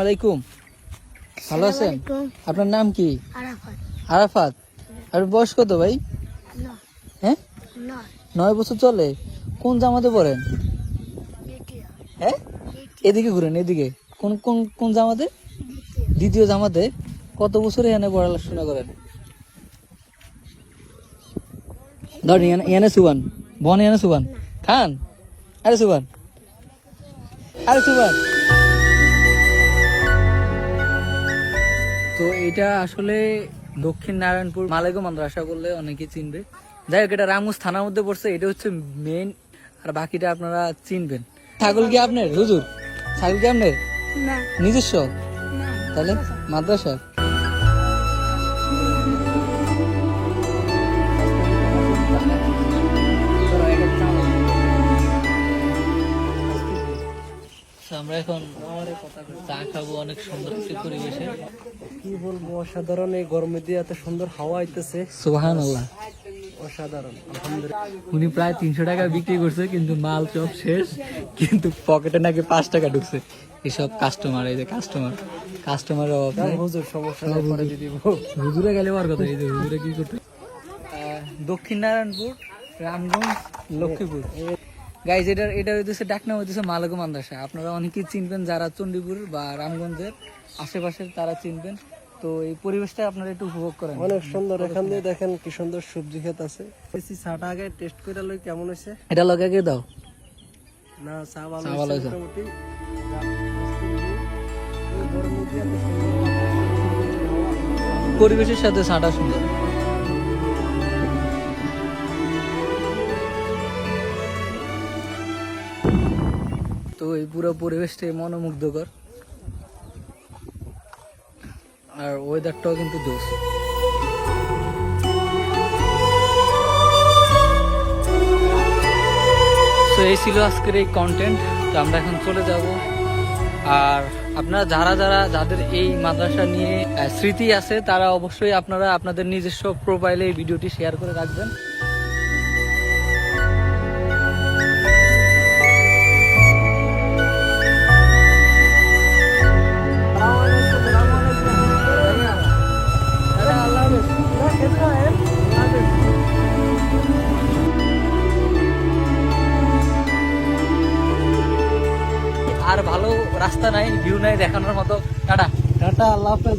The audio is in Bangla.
আলাইকুম। ভালো আছেন? আপনার নাম কি? আরাফাত। আপনার বয়স কত ভাই? হ্যাঁ? নয়। বছর চলে। কোন জামাতে পড়েন? দ্বিতীয়। হ্যাঁ? এদিকে ঘুরেন এদিকে। কোন কোন কোন জামাতে? দ্বিতীয়। জামাতে। কত বছর এনে পড়াশোনা করেন? ধরেন এখানে- এখানে সুবান। বন এখানে সুবান। খান। আরে সুবান। আরে সুবান। তো এটা আসলে দক্ষিণ নারায়ণপুর মালেগো মাদ্রাসা করলে অনেকে চিনবে। যাই হোক এটা রামগঞ্জ থানার মধ্যে পড়ছে এটা হচ্ছে মেন আর বাকিটা আপনারা চিনবেন। ছাগল কি আপনার? হুজুর ছাগল কি আপনার? নিজস্ব? তাহলে মাদ্রাসা। আমরা এখন চা খাব অনেক সুন্দর একটি পরিবেশে। কি বলব অসাধারণ এই গরমে দিয়ে এত সুন্দর হাওয়া আইতেছে। সুবাহান আল্লাহ অসাধারণ আলহামদুলিল্লাহ। উনি প্রায় তিনশো টাকা বিক্রি করছে কিন্তু মাল সব শেষ কিন্তু পকেটে নাকি পাঁচ টাকা ঢুকছে। এসব কাস্টমার এই যে কাস্টমার কাস্টমার অভাব। হুজুর সমস্যা পরে দিয়ে দিব। হুজুরে গেলে আর কথা এই যে হুজুরে কি করতে? দক্ষিণ নারায়ণপুর রামগঞ্জ লক্ষ্মীপুর। গাইজ এটা এটা হইতেছে ডাকনা হইতেছে মালাগো মাদ্রাসা। আপনারা অনেকেই চিনবেন যারা চণ্ডীপুর বা রামগঞ্জের আশেপাশের তারা চিনবেন। তো এই পরিবেশটা আপনারা একটু উপভোগ করেন। অনেক সুন্দর এখান দিয়ে দেখেন কি সুন্দর সবজি ক্ষেত আছে। বেশি চাটা আগে টেস্ট করে লই কেমন হয়েছে? এটা লগে কে দাও। না চা ভালো হয়েছে। মোটামুটি। পরিবেশের সাথে ছাটা সুন্দর। তো এই পুরো পরিবেশটাই মনোমুগ্ধকর। আর ওয়েদারটাও কিন্তু জোস তো এই ছিল আজকের এই কন্টেন্ট তো আমরা এখন চলে যাব। আর আপনারা যারা যারা, যাদের এই মাদ্রাসা নিয়ে স্মৃতি আছে, তারা অবশ্যই আপনারা আপনাদের নিজস্ব প্রোফাইলে এই ভিডিওটি শেয়ার করে রাখবেন। আর ভালো রাস্তা নাই ভিউ নাই দেখানোর মতো। টাটা। টাটা আল্লাহ হাফেজ